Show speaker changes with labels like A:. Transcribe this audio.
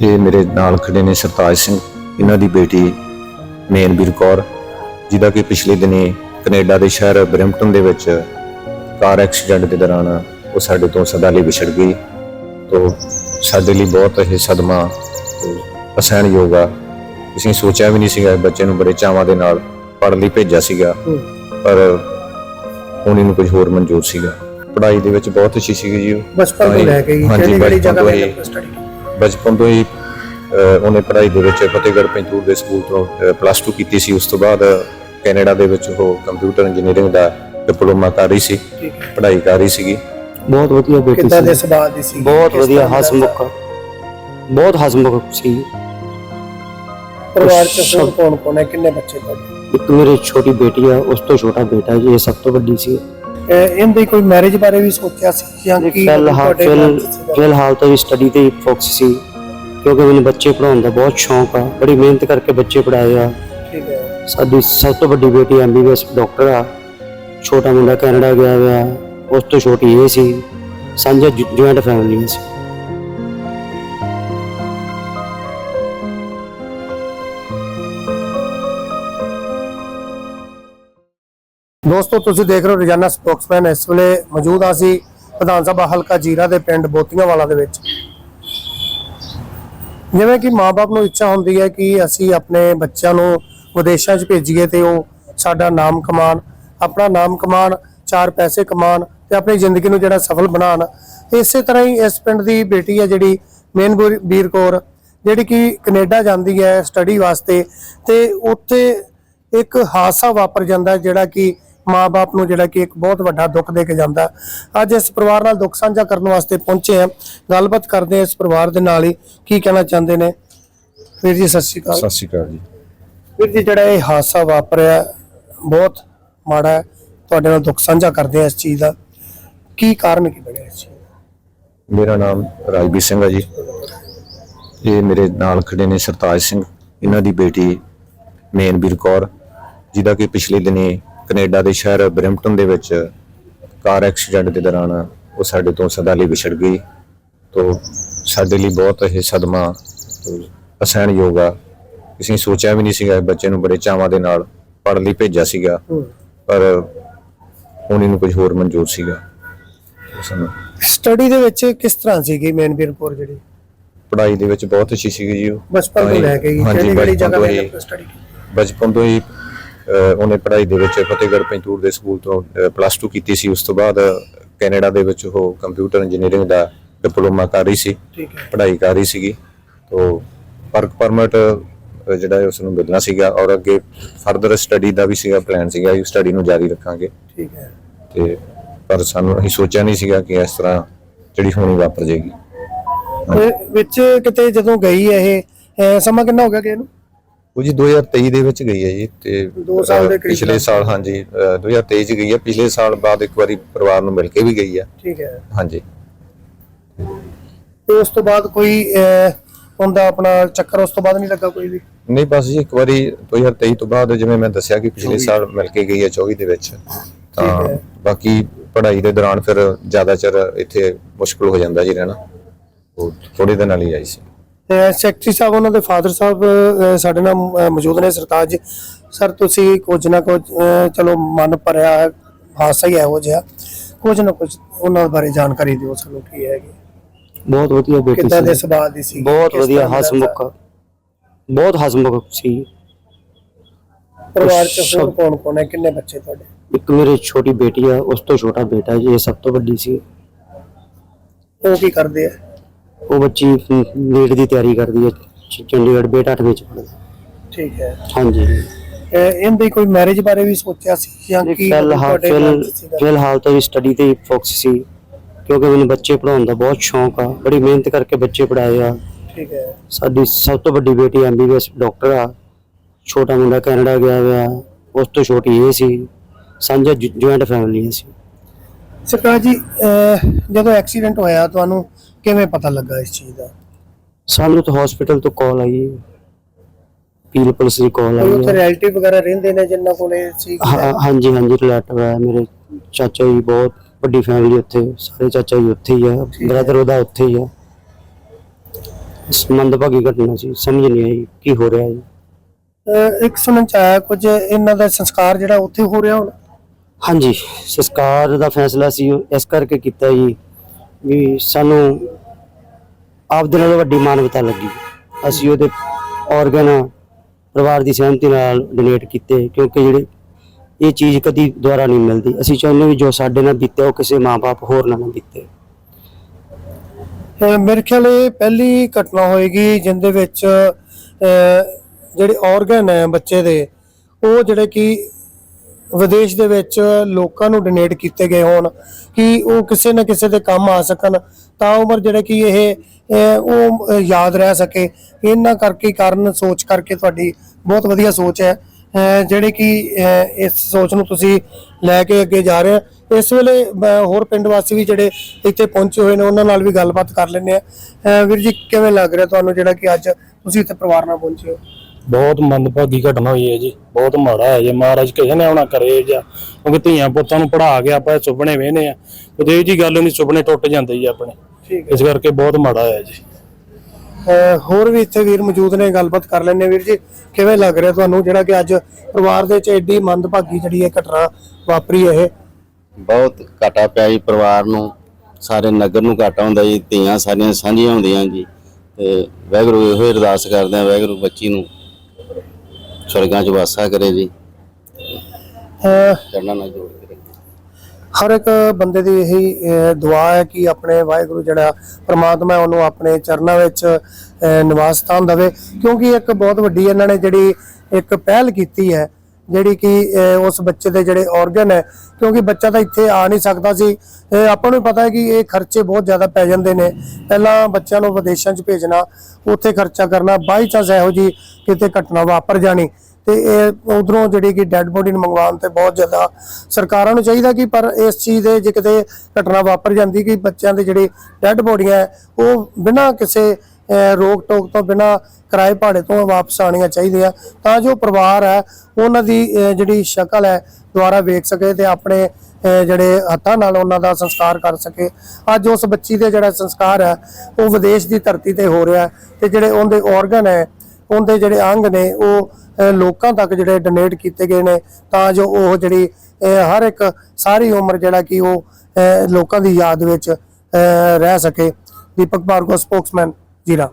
A: ਇਹ ਮੇਰੇ ਨਾਲ ਖੜੇ ਨੇ ਸਰਤਾਜ ਸਿੰਘ। ਇਹਨਾਂ ਦੀ ਬੇਟੀ ਮੇਨਵੀਰ ਕੌਰ ਜਿਹਦਾ ਕਿ ਪਿਛਲੇ ਦਿਨੀ ਕੈਨੇਡਾ ਦੇ ਸ਼ਹਿਰ ਬ੍ਰੈਂਪਟਨ ਦੇ ਵਿੱਚ ਕਾਰ ਐਕਸੀਡੈਂਟ ਦੇ ਦੌਰਾਨ ਉਹ ਸਾਡੇ ਤੋਂ ਸਦਾ ਲਈ ਵਿਛੜ ਗਈ। ਤੋਂ ਸਾਡੇ ਲਈ ਬਹੁਤ ਇਹ ਸਦਮਾ ਅਸਹਿਣਯੋਗ ਆ। ਅਸੀਂ ਸੋਚਿਆ ਵੀ ਨਹੀਂ ਸੀਗਾ ਬੱਚੇ ਨੂੰ ਬੜੇ ਚਾਵਾਂ ਦੇ ਨਾਲ ਪੜ੍ਹਨ ਲਈ ਭੇਜਿਆ ਸੀਗਾ। ਪਰ ਹੁਣ ਇਹਨੂੰ ਕੁਝ ਹੋਰ ਮਨਜ਼ੂਰ ਸੀਗਾ। ਪੜ੍ਹਾਈ ਦੇ ਵਿੱਚ ਬਹੁਤ ਅੱਛੀ ਸੀਗੀ ਜੀ
B: ਬਚਪਨ ਤੋਂ ਲੈ ਕੇ ਹੀ ਕਿਹੜੀ ਜਗ੍ਹਾ
A: ਤੋਂ।
B: ਸਟੱਡੀ
A: ਬਚਪਨ ਤੋਂ ਹੀ ਉਹਨੇ ਪੜ੍ਹਾਈ ਦੇ ਵਿੱਚ ਫਤਿਹਗੜ੍ਹ ਪੈਂਤੂਰ ਦੇ ਸਕੂਲ ਤੋਂ ਪਲੱਸ 2 ਕੀਤੀ ਸੀ। ਉਸ ਤੋਂ ਬਾਅਦ ਕੈਨੇਡਾ ਦੇ ਵਿੱਚ ਉਹ ਕੰਪਿਊਟਰ ਇੰਜੀਨੀਅਰਿੰਗ ਦਾ ਡਿਪਲੋਮਾ ਕਰ ਰਹੀ ਸੀ ਪੜ੍ਹਾਈ ਕਰ ਰਹੀ ਸੀਗੀ।
C: ਬਹੁਤ ਵਧੀਆ ਬੇਟੀ
B: ਕਿੱਦਾਂ ਦੇ
C: ਸੀ
B: ਸੁਭਾਅ ਦੀ ਸੀ?
C: ਬਹੁਤ ਵਧੀਆ
B: ਦਾ
C: ਹਸਮੁਖ। ਬਹੁਤ ਹਸਮੁਖ ਸੀ।
B: ਪਰਿਵਾਰ ਚ ਹੋਰ ਕੌਣ ਕੌਣ ਹੈ? ਕਿੰਨੇ ਬੱਚੇ ਤੁਹਾਡੇ?
C: ਇੱਕ ਮੇਰੀ ਛੋਟੀ ਬੇਟੀ ਆ ਉਸ ਤੋਂ ਛੋਟਾ ਬੇਟਾ ਜੀ ਇਹ ਸਭ ਤੋਂ ਵੱਡੀ ਸੀ।
B: ਇਹਦੀ ਕੋਈ ਮੈਰਿਜ ਬਾਰੇ ਵੀ ਸੋਚਿਆ ਸੀ ਜਾਂ ਕੀ
C: ਫਿਲਹਾਲ
B: ਤੁਹਾਡੇ ਸੀਗਾ?
C: ਫਿਲਹਾਲ ਤਾਂ ਸਟੱਡੀ ਤੇ ਹੀ ਫੋਕਸ ਸੀ ਕਿਉਂਕਿ ਮੈਨੂੰ ਬੱਚੇ ਪੜਾਉਣ ਦਾ ਬਹੁਤ ਸ਼ੌਂਕ ਆ। ਬੜੀ ਮਿਹਨਤ ਕਰਕੇ ਬੱਚੇ ਪੜਾਏ ਆ।
B: ਠੀਕ ਹੈ।
C: ਸਾਡੀ ਸਭ ਤੋਂ ਵੱਡੀ ਬੇਟੀ ਐਮਬੀਬੀਐਸ ਡਾਕਟਰ ਆ। ਛੋਟਾ ਮੁੰਡਾ ਕੈਨੇਡਾ ਗਿਆ ਹੋਇਆ ਉਸ ਤੋਂ ਛੋਟੀ ਇਹ ਸੀ। ਸਾਂਝਾ ਜੁਆਇੰਟ ਫੈਮਿਲੀ ਸੀ।
B: ਦੋਸਤੋ, ਤੁਸੀਂ ਦੇਖ ਰਹੇ ਹੋ ਰੋਜ਼ਾਨਾ ਸਪੋਕਸਮੈਨ। ਇਸ ਵੇਲੇ ਮੌਜੂਦ ਹਾਂ ਅਸੀਂ ਵਿਧਾਨ ਸਭਾ ਹਲਕਾ ਜੀਰਾ ਦੇ ਪਿੰਡ ਬੋਤੀਆਂ ਵਾਲਾ ਦੇ ਵਿੱਚ। ਜਿਵੇਂ ਕਿ ਮਾਪੇ ਨੂੰ ਇੱਛਾ ਹੁੰਦੀ ਹੈ ਕਿ ਅਸੀਂ ਆਪਣੇ ਬੱਚਿਆਂ ਨੂੰ ਵਿਦੇਸ਼ਾਂ 'ਚ ਭੇਜੀਏ ਤੇ ਉਹ ਸਾਡਾ ਨਾਮ ਕਮਾਣ, ਆਪਣਾ ਨਾਮ ਕਮਾਣ, ਚਾਰ ਪੈਸੇ ਕਮਾਣ ਤੇ ਆਪਣੀ ਜ਼ਿੰਦਗੀ ਨੂੰ ਜਿਹੜਾ ਸਫਲ ਬਣਾਉਣ ਇਸੇ ਤਰ੍ਹਾਂ ਹੀ ਇਸ ਪਿੰਡ ਦੀ ਬੇਟੀ ਹੈ ਜਿਹੜੀ ਮੇਨਗੁਰ ਵੀਰ ਕੌਰ, ਜਿਹੜੀ ਕਿ ਕੈਨੇਡਾ ਜਾਂਦੀ ਹੈ ਸਟੱਡੀ ਵਾਸਤੇ ਤੇ ਉੱਥੇ ਇੱਕ ਹਾਦਸਾ ਵਾਪਰ ਜਾਂਦਾ ਜਿਹੜਾ ਕਿ ਮਾਪੇ ਨੂੰ ਜਿਹੜਾ ਕਿ ਇੱਕ ਬਹੁਤ ਵੱਡਾ ਦੁੱਖ ਦੇ ਕੇ ਜਾਂਦਾ। ਅੱਜ ਇਸ ਪਰਿਵਾਰ ਨਾਲ ਦੁੱਖ ਸਾਂਝਾ ਕਰਨ ਵਾਸਤੇ ਪਹੁੰਚੇ ਹਾਂ। ਗੱਲਬਾਤ ਕਰਦੇ ਹਾਂ ਇਸ ਪਰਿਵਾਰ ਦੇ ਨਾਲ ਹੀ। ਕੀ ਕਹਿਣਾ ਚਾਹੁੰਦੇ ਨੇ? ਵੀਰ ਜੀ ਸਤਿ ਸ਼੍ਰੀ ਅਕਾਲ।
A: ਸਤਿ ਸ਼੍ਰੀ ਅਕਾਲ ਜੀ।
B: ਵੀਰ ਜੀ ਜਿਹੜਾ ਇਹ ਹਾਦਸਾ ਵਾਪਰਿਆ ਬਹੁਤ ਮਾੜਾ ਹੈ। ਤੁਹਾਡੇ ਨਾਲ ਦੁੱਖ ਸਾਂਝਾ ਕਰਦੇ ਹਾਂ ਇਸ ਚੀਜ਼ ਦਾ। ਕੀ ਕਾਰਨ ਕੀ ਬਣਿਆ ਇਸ ਚੀਜ਼ ਦਾ?
A: ਮੇਰਾ ਨਾਮ ਰਾਜਵੀਰ ਸਿੰਘ ਹੈ ਜੀ। ਇਹ ਮੇਰੇ ਨਾਲ ਖੜੇ ਨੇ ਸਰਤਾਜ ਸਿੰਘ। ਇਹਨਾਂ ਦੀ ਬੇਟੀ ਮੇਨਵੀਰ ਕੌਰ ਜਿਹਦਾ ਕਿ ਪਿਛਲੇ ਦਿਨੀ ਕੈਨੇਡਾ ਦੇ ਸ਼ਹਿਰ ਬ੍ਰੈਂਪਟਨ ਦੇ ਵਿੱਚ ਕਾਰ ਐਕਸੀਡੈਂਟ ਦੇ ਦੌਰਾਨ ਉਹ ਸਾਡੇ ਤੋਂ ਸਦਾ ਲਈ ਵਿਛੜ ਗਈ। ਤੋਂ ਸਾਡੇ ਲਈ ਬਹੁਤ ਇਹ ਸਦਮਾ ਤੇ ਅਸਹਿਣਯੋਗ ਆ। ਅਸੀਂ ਸੋਚਿਆ ਵੀ ਨਹੀਂ ਸੀਗਾ ਬੱਚੇ ਨੂੰ ਬੜੇ ਚਾਵਾਂ ਦੇ ਨਾਲ ਪੜ੍ਹਨ ਲਈ ਭੇਜਿਆ ਸੀਗਾ। ਪਰ ਹੁਣ ਇਹਨੂੰ ਕੁਝ ਹੋਰ ਮਨਜ਼ੂਰ ਸੀਗਾ। ਨੂੰ
B: ਸਟੱਡੀ ਦੇ ਵਿੱਚ ਕਿਸ ਤਰ੍ਹਾਂ ਸੀਗੀ ਮੇਨਵੀਰ ਕੌਰ ਜਿਹੜੀ?
A: ਪੜ੍ਹਾਈ ਦੇ ਵਿੱਚ ਬਹੁਤ ਅੱਛੀ ਸੀਗੀ ਜੀ ਉਹ।
B: ਬਚਪਨ ਤੋਂ ਲੈ ਕੇ ਹੀ ਕਿਹੜੀ ਕਿਹੜੀ ਜਗ੍ਹਾ
A: ਤੋਂ।
B: ਸਟੱਡੀ
A: ਬਚਪਨ ਤੋਂ ਹੀ ਉਹਨੇ ਪੜ੍ਹਾਈ ਦੇ ਵਿੱਚ ਫਤਿਹਗੜ੍ਹ ਪੈਂਤੂਰ ਦੇ ਸਕੂਲ ਤੋਂ ਪਲੱਸ 2 ਕੀਤੀ ਸੀ। ਉਸ ਤੋਂ ਬਾਅਦ ਕੈਨੇਡਾ ਦੇ ਵਿੱਚ ਉਹ ਕੰਪਿਊਟਰ ਇੰਜੀਨੀਅਰਿੰਗ ਦਾ ਡਿਪਲੋਮਾ ਕਰ ਰਹੀ ਸੀ। ਪੜ੍ਹਾਈ ਕਰ ਰਹੀ ਸੀਗੀ। ਤੋਂ ਵਰਕ ਪਰਮਿਟ ਜਿਹੜਾ ਉਸ ਨੂੰ ਮਿਲਣਾ ਸੀਗਾ ਔਰ ਅੱਗੇ ਫਰਦਰ ਸਟੱਡੀ ਦਾ ਵੀ ਸੀਗਾ ਪਲਾਨ ਸੀਗਾ। ਕਿ ਸਟੱਡੀ ਨੂੰ ਜਾਰੀ ਰੱਖਾਂਗੇ।
B: ਠੀਕ ਹੈ।
A: ਤੇ ਪਰ ਸਾਨੂੰ ਅਸੀਂ ਸੋਚਿਆ ਨਹੀਂ ਸੀਗਾ ਕਿ ਇਸ ਤਰ੍ਹਾਂ ਜਿਹੜੀ ਹੋਣੀ ਵਾਪਰ ਜਾਏਗੀ।
B: ਵਿੱਚ ਕਿਤੇ ਜਦੋਂ ਗਈ ਇਹ ਸਮਾਂ ਕਿੰਨਾ ਹੋ ਗਿਆ ਕਿ ਇਹਨੂੰ
A: ਉਹ ਜੀ 2023 ਦੇ ਵਿੱਚ ਗਈ ਹੈ ਜੀ ਤੇ
B: ਦੋ ਸਾਲ ਦੇ ਕਰੀਬ
A: ਪਿਛਲੇ ਸਾਲ ਹਾਂਜੀ ਅਹ, 2023 ਚ ਗਈ ਹੈ ਪਿਛਲੇ ਸਾਲ ਬਾਅਦ ਇੱਕ ਵਾਰੀ ਪਰਿਵਾਰ ਨੂੰ ਮਿਲ ਕੇ ਵੀ ਗਈ ਹੈ।
B: ਠੀਕ ਹੈ।
A: ਹਾਂਜੀ।
B: ਤੇ ਉਸ ਤੋਂ ਬਾਅਦ ਕੋਈ ਅਹ, ਉਹਦਾ ਆਪਣਾ ਚੱਕਰ ਉਸ ਤੋਂ ਬਾਅਦ ਨਹੀਂ ਲੱਗਾ ਕੋਈ ਵੀ?
A: ਨਹੀਂ ਬਸ ਜੀ ਇੱਕ ਵਾਰੀ 2023 ਤੋਂ ਬਾਅਦ ਜਿਵੇਂ ਮੈਂ ਦੱਸਿਆ ਕਿ ਪਿਛਲੇ ਸਾਲ ਮਿਲ ਕੇ ਗਈ ਹੈ 24 ਦੇ ਵਿੱਚ ਤਾਂ
B: ਹੈ।
A: ਬਾਕੀ ਪੜ੍ਹਾਈ ਦੇ ਦੌਰਾਨ ਫਿਰ ਜ਼ਿਆਦਾ ਚਿਰ ਇੱਥੇ ਮੁਸ਼ਕਲ ਹੋ ਜਾਂਦਾ ਜੀ ਰਹਿਣਾ। ਉਹ ਥੋੜੇ ਦਿਨ ਹੀ ਆਈ ਸੀ।
B: ਸੈਕਟਰੀ ਸਾਹਿਬ ਉਹਨਾਂ ਦੇ ਫਾਦਰ ਸਾਹਿਬ ਸਾਡੇ ਨਾਲ ਮੌਜੂਦ ਨੇ ਸਰਤਾਜ ਸਰ ਤੁਸੀਂ ਕੁਝ ਨਾ ਕੁਝ ਚਲੋ ਮਨ ਭਰਿਆ ਹਾਸਾ ਹੀ ਇਹੋ ਜਿਹਾ। ਕੁਝ ਨਾ ਕੁਝ ਉਹਨਾਂ ਬਾਰੇ ਜਾਣਕਾਰੀ ਦਿਓ ਸਾਨੂੰ ਕੀ ਹੈਗੀ
C: ਬਹੁਤ ਵਧੀਆ ਬੇਟੀ
B: ਕਿੱਦਾਂ ਦੇ
C: ਸੀ
B: ਸੁਭਾਅ ਦੀ ਸੀ?
C: ਬਹੁਤ ਵਧੀਆ ਹਸਮੁਖ। ਬਹੁਤ ਹਸਮੁਖ ਸੀ।
B: ਪਰਿਵਾਰ ਚ ਹੋਰ ਕੌਣ ਕੌਣ ਹੈ? ਕਿੰਨੇ ਬੱਚੇ ਤੁਹਾਡੇ?
C: ਇੱਕ ਮੇਰੀ ਛੋਟੀ ਬੇਟੀ ਆ ਉਸ ਤੋਂ ਛੋਟਾ ਬੇਟਾ ਜੀ ਇਹ ਸਭ ਤੋਂ ਵੱਡੀ ਸੀ।
B: ਉਹ ਕੀ ਕਰਦੇ ਆ?
C: ਉਹ ਬੱਚੀ ਨੀਟ ਦੀ ਤਿਆਰੀ ਕਰਦੀ ਹੈ ਚ- ਚੰਡੀਗੜ੍ਹ ਬੇਟਾ 8ਵੀਂ ਚ ਪੜ੍ਹਦਾ।
B: ਠੀਕ ਹੈ।
C: ਹਾਂਜੀ।
B: ਇਹਦੀ ਕੋਈ ਮੈਰਿਜ ਬਾਰੇ ਵੀ ਸੋਚਿਆ ਸੀ ਜਾਂ ਕੀ
C: ਫਿਲਹਾਲ
B: ਤੁਹਾਡੇ
C: ਫਿਲ
B: ਸੀਗਾ?
C: ਫਿਲਹਾਲ ਤਾਂ ਸਟੱਡੀ ਤੇ ਹੀ ਫੋਕਸ ਸੀ ਕਿਉਂਕਿ ਮੈਨੂੰ ਬੱਚੇ ਪੜਾਉਣ ਦਾ ਬਹੁਤ ਸ਼ੌਂਕ ਆ ਬੜੀ ਮਿਹਨਤ ਕਰਕੇ ਬੱਚੇ ਪੜਾਏ ਆ।
B: ਠੀਕ ਹੈ।
C: ਸਾਡੀ ਸਭ ਤੋਂ ਵੱਡੀ ਬੇਟੀ ਐਮਬੀਬੀਐਸ ਡਾਕਟਰ ਆ ਛੋਟਾ ਮੁੰਡਾ ਕੈਨੇਡਾ ਗਿਆ ਹੋਇਆ ਉਸ ਤੋਂ ਛੋਟੀ ਇਹ ਸੀ ਸਾਂਝਾ ਜੁਆਇੰਟ ਫੈਮਿਲੀ ਸੀ
B: ਸਰਕਾਰ ਜੀ ਜਦੋਂ ਐਕਸੀਡੈਂਟ ਹੋਇਆ ਤੁਹਾਨੂੰ ਕਿਵੇਂ ਪਤਾ ਲੱਗਾ ਇਸ ਚੀਜ਼ ਦਾ?
C: ਸਾਨੂੰ ਤਾਂ ਹਸਪੀਟਲ ਤੋਂ ਕਾਲ ਆਈ ਪੀਲ ਪੁਲਿਸ ਦੀ ਕਾਲ ਆਈ
B: ਉੱਥੇ
C: ਹੈ।
B: ਰਿਐਲਿਟੀ ਵਗੈਰਾ ਰਹਿੰਦੇ ਨੇ ਜਿਨ੍ਹਾਂ ਕੋਲੇ ਸੀ?
C: ਹਾਂ- ਹਾਂਜੀ ਹਾਂਜੀ ਰਿਲੇਟਿਵ ਹੈ। ਮੇਰੇ ਚਾਚਾ ਜੀ ਬਹੁਤ ਵੱਡੀ ਫੈਮਿਲੀ ਉੱਥੇ। ਸਾਰੇ ਚਾਚਾ ਜੀ ਉੱਥੇ ਹੀ ਆ। ਬ੍ਰਦਰ ਉਹਦਾ ਉੱਥੇ ਹੀ ਆ। ਇਸ ਮੰਦਭਾਗੀ ਘਟਨਾ ਸੀ। ਸਮਝ ਨਹੀਂ ਆਈ ਕੀ ਹੋ ਰਿਹਾ ਜੀ।
B: ਅਹ ਇੱਕ ਸੁਣਨ ਚ ਆਇਆ ਕੁਝ ਇਹਨਾਂ ਦਾ ਸੰਸਕਾਰ ਜਿਹੜਾ ਉੱਥੇ ਹੋ ਰਿਹਾ ਹੁਣ?
C: ਹਾਂਜੀ, ਸੰਸਕਾਰ ਦਾ ਫੈਸਲਾ ਸੀ, ਇਸ ਕਰਕੇ ਕੀਤਾ ਜੀ, ਵੀ ਸਾਨੂੰ ਆਪਦੇ ਨਾਲ ਵੱਡੀ ਮਾਨਵਤਾ ਲੱਗੀ। ਅਸੀਂ ਉਹਦੇ ਆਰਗਨ ਪਰਿਵਾਰ ਦੀ ਸਹਿਮਤੀ ਨਾਲ ਡੋਨੇਟ ਕੀਤੇ, ਕਿਉਂਕਿ ਜਿਹੜੇ ਇਹ ਚੀਜ਼ ਕਦੀ ਦੁਬਾਰਾ ਨਹੀਂ ਮਿਲਦੀ। ਅਸੀਂ ਚਾਹੁੰਦੇ ਵੀ ਜੋ ਸਾਡੇ ਨਾਲ ਬੀਤਿਆ ਉਹ ਕਿਸੇ ਮਾਪੇ ਹੋਰ ਨਾਲ ਨਾ ਬੀਤੇ।
B: ਮੇਰੇ ਖਿਆਲ ਇਹ ਪਹਿਲੀ ਘਟਨਾ ਹੋਏਗੀ, ਜਿੰਦੇ ਵਿੱਚ ਜਿਹੜੇ ਆਰਗਨ ਹੈ ਬੱਚੇ ਦੇ, ਉਹ ਜਿਹੜੇ ਕਿ ਵਿਦੇਸ਼ ਦੇ ਵਿੱਚ ਲੋਕਾਂ ਨੂੰ ਡੋਨੇਟ ਕੀਤੇ ਗਏ ਹੋਣ ਕਿ ਉਹ ਕਿਸੇ ਨਾ ਕਿਸੇ ਦੇ ਕੰਮ ਆ ਸਕਣ ਤਾਂ ਉਮਰ ਜਿਹੜੇ ਕਿ ਇਹ ਉਹ ਯਾਦ ਰਹਿ ਸਕੇ। ਇਹਨਾਂ ਕਰਕੇ ਕਾਰਨ ਸੋਚ ਕਰਕੇ ਤੁਹਾਡੀ ਬਹੁਤ ਵਧੀਆ ਸੋਚ ਹੈ। ਜਿਹੜੇ ਕਿ ਇਸ ਸੋਚ ਨੂੰ ਤੁਸੀਂ ਲੈ ਕੇ ਅੱਗੇ ਜਾ ਰਹੇ ਹੋ। ਇਸ ਵੇਲੇ ਅਹ, ਹੋਰ ਪਿੰਡ ਵਾਸੀ ਵੀ ਜਿਹੜੇ ਇੱਥੇ ਪਹੁੰਚੇ ਹੋਏ ਨੇ ਉਹਨਾਂ ਨਾਲ ਵੀ ਗੱਲਬਾਤ ਕਰ ਲੈਂਦੇ ਆ ਵੀਰ ਜੀ ਕਿਵੇਂ ਲੱਗ ਰਿਹਾ ਤੁਹਾਨੂੰ ਜਿਹੜਾ ਕਿ ਅੱਜ ਤੁਸੀਂ ਇੱਥੇ ਪਰਿਵਾਰ ਨਾਲ ਪਹੁੰਚੇ ਹੋ?
D: ਬਹੁਤ ਮੰਦਭਾਗੀ ਘਟਨਾ ਹੋਈ ਹੈ ਜੀ ਬਹੁਤ ਮਾੜਾ ਹੈ ਜੀ ਮਹਾਰਾਜ ਕਿਸੇ ਨੇ ਆਉਣਾ ਕਰੇ ਜਾਂ ਕਿਉਂਕਿ ਧੀਆਂ ਪੁੱਤਾਂ ਨੂੰ ਪੜਾ ਕੇ ਆਪਾਂ ਇਹ ਸੁਪਨੇ ਵੇਹਨੇ ਆ ਉਹਦੇ ਜੀ ਗੱਲ ਨਹੀਂ ਸੁਪਨੇ ਟੁੱਟ ਜਾਂਦੇ ਜੀ ਆਪਣੇ
B: ਠੀਕ
D: ਇਸ ਕਰਕੇ ਬਹੁਤ ਮਾੜਾ ਹੋਇਆ ਜੀ।
B: ਹੋਰ ਵੀ ਇੱਥੇ ਵੀਰ ਮੌਜੂਦ ਨੇ ਗੱਲਬਾਤ ਕਰ ਹਾਂ ਵੀਰ ਜੀ ਕਿਵੇਂ ਲੱਗ ਰਿਹਾ ਤੁਹਾਨੂੰ ਜਿਹੜਾ ਕਿ ਅੱਜ ਪਰਿਵਾਰ ਦੇ ਵਿੱਚ ਐਡੀ ਮੰਦਭਾਗੀ ਜਿਹੜੀ ਇਹ ਘਟਨਾ ਵਾਪਰੀ ਇਹ?
E: ਬਹੁਤ ਘਾਟਾ ਪਿਆ ਜੀ ਪਰਿਵਾਰ ਨੂੰ ਸਾਰੇ ਨਗਰ ਨੂੰ ਘਾਟਾ ਹੁੰਦਾ ਜੀ ਧੀਆਂ ਸਾਰੀਆਂ ਸਾਂਝੀਆਂ ਹੁੰਦੀਆਂ ਜੀ ਤੇ ਵਾਹਿਗੁਰੂ ਇਹੋ ਹੀ ਅਰਦਾਸ ਕਰਦੇ ਆ ਵਾਹਿਗੁਰੂ ਬੱਚੀ ਨੂੰ। ਸਵਰਗਾਂ 'ਚ ਵਾਸਾ ਕਰੇ ਜੀ।
B: ਅਹ
E: ਚਰਨਾਂ ਨਾਲ ਜੋੜ ਕੇ ਰੱਖੇ
B: ਹਰ ਇੱਕ ਬੰਦੇ ਦੀ ਇਹੀ ਅਹ, ਦੁਆ ਹੈ ਕਿ ਆਪਣੇ ਵਾਹਿਗੁਰੂ ਜਿਹੜਾ ਪ੍ਰਮਾਤਮਾ ਹੈ ਉਹਨੂੰ ਆਪਣੇ ਚਰਨਾਂ ਵਿੱਚ ਅਹ, ਨਿਵਾਸ ਸਥਾਨ ਦੇਵੇ। ਕਿਉਂਕਿ ਇੱਕ ਬਹੁਤ ਵੱਡੀ ਇਹਨਾਂ ਨੇ ਜਿਹੜੀ ਇੱਕ ਪਹਿਲ ਕੀਤੀ ਹੈ ਜਿਹੜੀ ਕਿ ਉਸ ਬੱਚੇ ਦੇ ਜਿਹੜੇ ਆਰਗਨ ਹੈ ਕਿਉਂਕਿ ਬੱਚਾ ਤਾਂ ਇੱਥੇ ਆ ਨਹੀਂ ਸਕਦਾ ਸੀ। ਆਪਾਂ ਨੂੰ ਪਤਾ ਹੈ ਕਿ ਇਹ ਖਰਚੇ ਬਹੁਤ ਜ਼ਿਆਦਾ ਪੈ ਜਾਂਦੇ ਨੇ। ਪਹਿਲਾਂ ਬੱਚਿਆਂ ਨੂੰ ਵਿਦੇਸ਼ਾਂ 'ਚ ਭੇਜਣਾ ਉੱਥੇ ਖਰਚਾ ਕਰਨਾ ਬਾਈ ਚਾਂਸ ਇਹੋ ਜੀ ਕਿਤੇ ਘਟਨਾ ਵਾਪਰ ਜਾਣੀ। ਤੇ ਇਹ ਉਧਰੋਂ ਜਿਹੜੀ ਕਿ ਡੈੱਡ ਬੋਡੀ ਨੂੰ ਮੰਗਵਾਉਣ ਤੇ ਬਹੁਤ ਜ਼ਿਆਦਾ ਸਰਕਾਰਾਂ ਨੂੰ ਚਾਹੀਦਾ ਕਿ ਪਰ ਇਸ ਚੀਜ਼ ਦੇ ਜੇ ਕਿਤੇ ਘਟਨਾ ਵਾਪਰ ਜਾਂਦੀ ਕਿ ਬੱਚਿਆਂ ਦੇ ਜਿਹੜੇ ਡੈੱਡ ਬੋਡੀਆਂ ਹੈ, ਉਹ ਬਿਨਾਂ ਕਿਸੇ ਰੋਕ ਟੋਕ ਤੋਂ ਬਿਨਾਂ ਕਿਰਾਏ ਭਾੜੇ ਤੋਂ ਵਾਪਸ ਆਉਣੀਆਂ ਚਾਹੀਦੀਆਂ। ਤਾਂ ਜੋ ਪਰਿਵਾਰ ਹੈ, ਉਹਨਾਂ ਦੀ ਜਿਹੜੀ ਸ਼ਕਲ ਹੈ ਦੁਬਾਰਾ ਵੇਖ ਸਕੇ ਤੇ ਆਪਣੇ ਜਿਹੜੇ ਹੱਥਾਂ ਨਾਲ ਉਹਨਾਂ ਦਾ ਸੰਸਕਾਰ ਕਰ ਸਕੇ। ਅੱਜ ਉਸ ਬੱਚੀ ਦੇ ਜਿਹੜਾ ਸੰਸਕਾਰ ਹੈ, ਉਹ ਵਿਦੇਸ਼ ਦੀ ਧਰਤੀ ਤੇ ਹੋ ਰਿਹਾ ਹੈ ਤੇ ਜਿਹੜੇ ਉਹਦੇ ਆਰਗਨ ਹੈ, ਉਹਦੇ ਜਿਹੜੇ ਅੰਗ ਨੇ, ਉਹ ਲੋਕਾਂ ਤੱਕ ਜਿਹੜੇ ਡੋਨੇਟ ਕੀਤੇ ਗਏ ਨੇ। ਤਾਂ ਜੋ ਉਹ ਜਿਹੜੀ ਹਰ ਇੱਕ ਸਾਰੀ ਉਮਰ ਜਿਹੜਾ ਕਿ ਉਹ ਲੋਕਾਂ ਦੀ ਯਾਦ ਵਿੱਚ ਰਹਿ ਸਕੇ। ਦੀਪਕ ਭਾਰਗੋ ਸਪੋਕਸਮੈਨ। ਜੀਰਾ